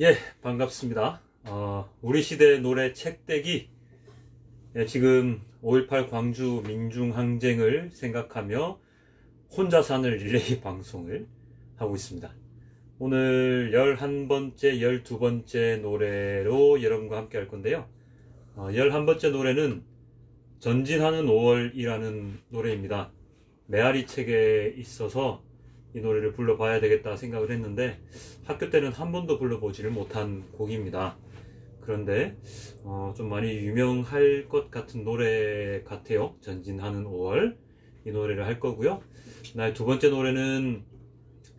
예, 반갑습니다. 어, 우리 시대 노래 책대기. 예, 지금 5.18 광주 민중항쟁을 생각하며 혼자 사는 릴레이 방송을 하고 있습니다. 오늘 11번째, 12번째 노래로 여러분과 함께 할 건데요. 어, 11번째 노래는 전진하는 5월이라는 노래입니다. 메아리 책에 있어서 이 노래를 불러봐야 되겠다 생각을 했는데 학교 때는 한 번도 불러보지를 못한 곡입니다. 그런데 어, 좀 많이 유명할 것 같은 노래 같아요. 전진하는 5월 이 노래를 할 거고요. 나의 두 번째 노래는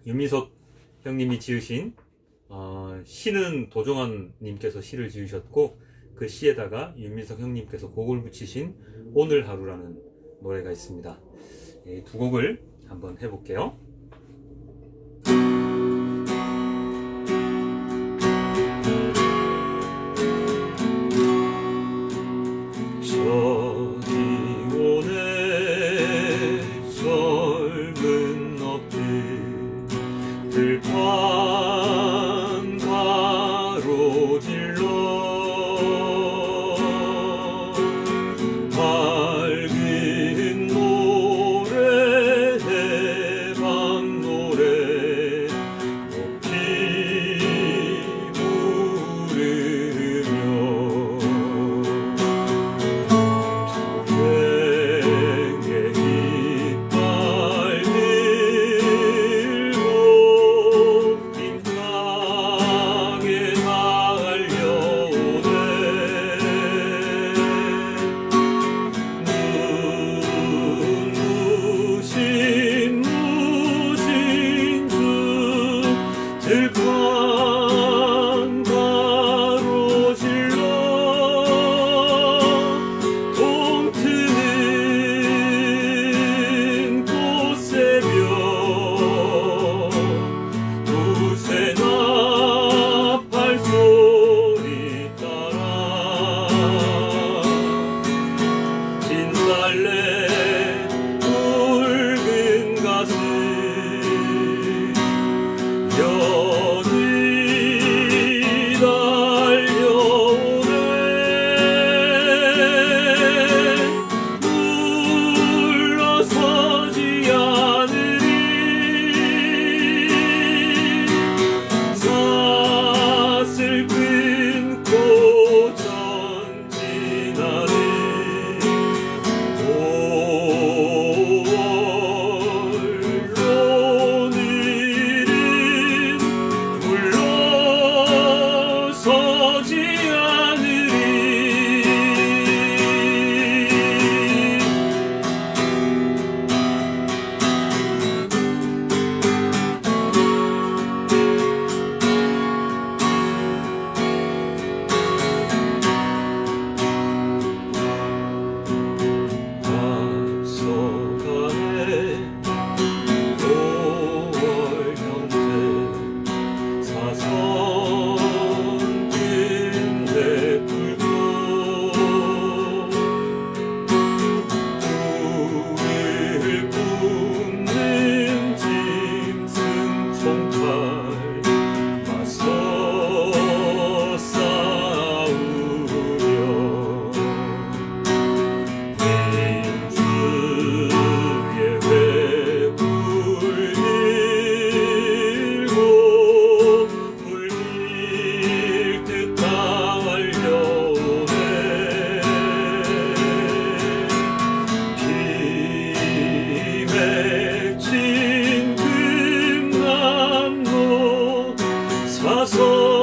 유미석 형님이 지으신 어, 시는 도종환 님께서 시를 지으셨고 그 시에다가 윤민석 형님께서 곡을 붙이신 오늘 하루라는 노래가 있습니다. 이두 곡을 한번 해볼게요. Your corazón.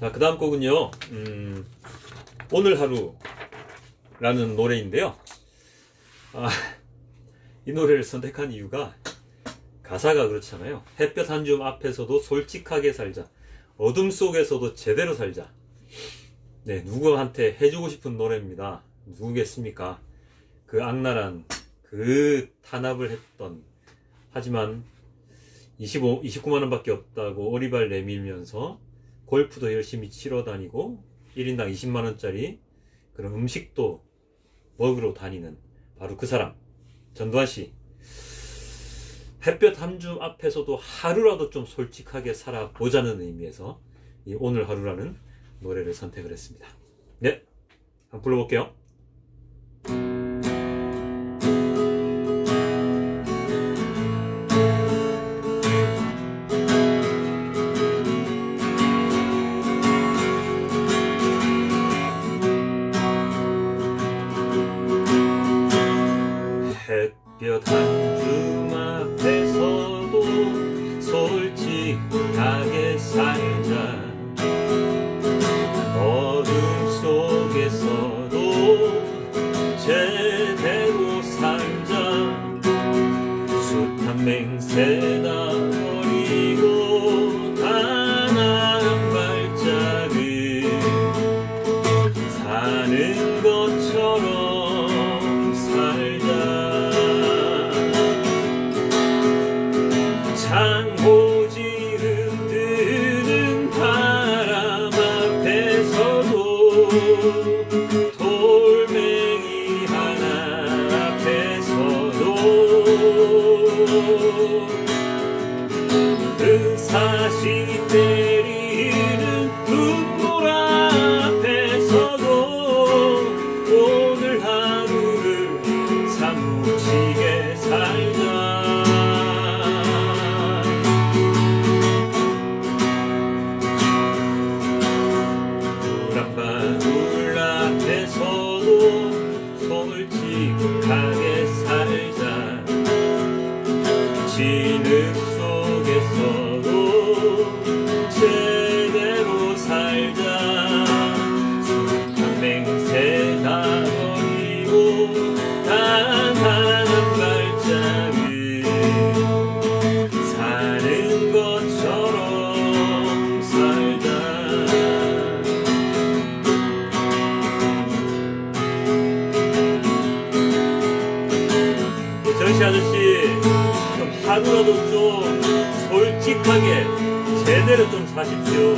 자, 그 다음 곡은요, 음, 오늘 하루라는 노래인데요. 아, 이 노래를 선택한 이유가 가사가 그렇잖아요. 햇볕 한 줌 앞에서도 솔직하게 살자. 어둠 속에서도 제대로 살자. 네, 누구한테 해주고 싶은 노래입니다. 누구겠습니까? 그 악랄한, 그 탄압을 했던, 하지만 25, 29만원 밖에 없다고 오리발 내밀면서 골프도 열심히 치러 다니고 1인당 20만원짜리 그런 음식도 먹으러 다니는 바로 그 사람, 전두환 씨. 햇볕 한 줌 앞에서도 하루라도 좀 솔직하게 살아보자는 의미에서 이 오늘 하루라는 노래를 선택을 했습니다. 네, 한번 불러볼게요. 햇볕 한줌 앞에서도 솔직하게 살자. 어둠 속에서도 제대로 살자. 숱한 맹세다 버리고 앞 아저씨 좀 하루라도 좀 솔직하게 제대로 좀 사십시오.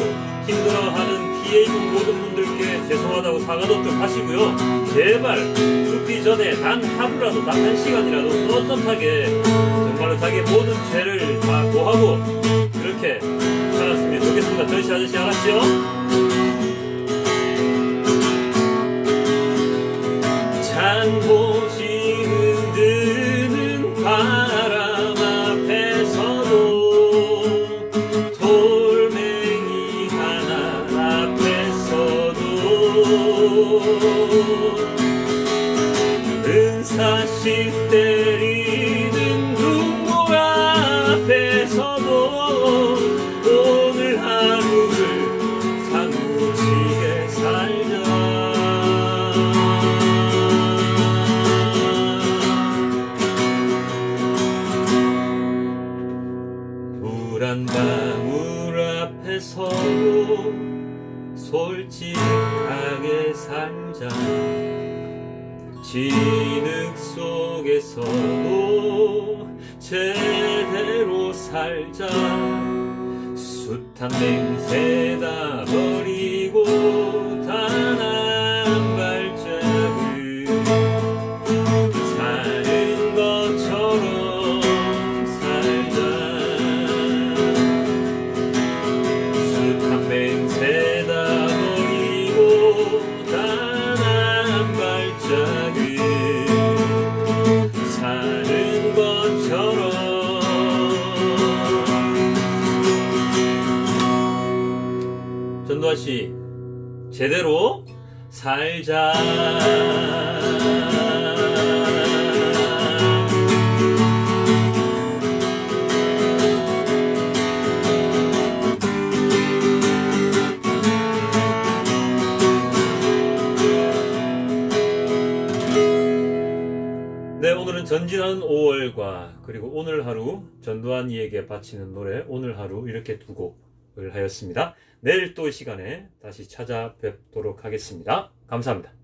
힘들어하는 피해 입은 모든 분들께 죄송하다고 사과도 좀 하시고요. 제발 죽기 전에 단 하루라도 단 한 시간이라도 떳떳하게 정말로 자기 모든 죄를 다 고하고 그렇게 살았으면 좋겠습니다. 전시 아저씨 알았죠? 은사시 때리는 눈물 앞에서도 오늘 하루를 사무치게 살자. 물한 방울 앞에서도 솔직 하게 살자. 진흙 속에서도 제대로 살자. 숱한 맹세다 같이 제대로 살자. 전진하는 5월과 그리고 오늘 하루 전두환이에게 바치는 노래 오늘 하루 이렇게 두곡 하였습니다. 내일 또 이 시간에 다시 찾아뵙도록 하겠습니다. 감사합니다.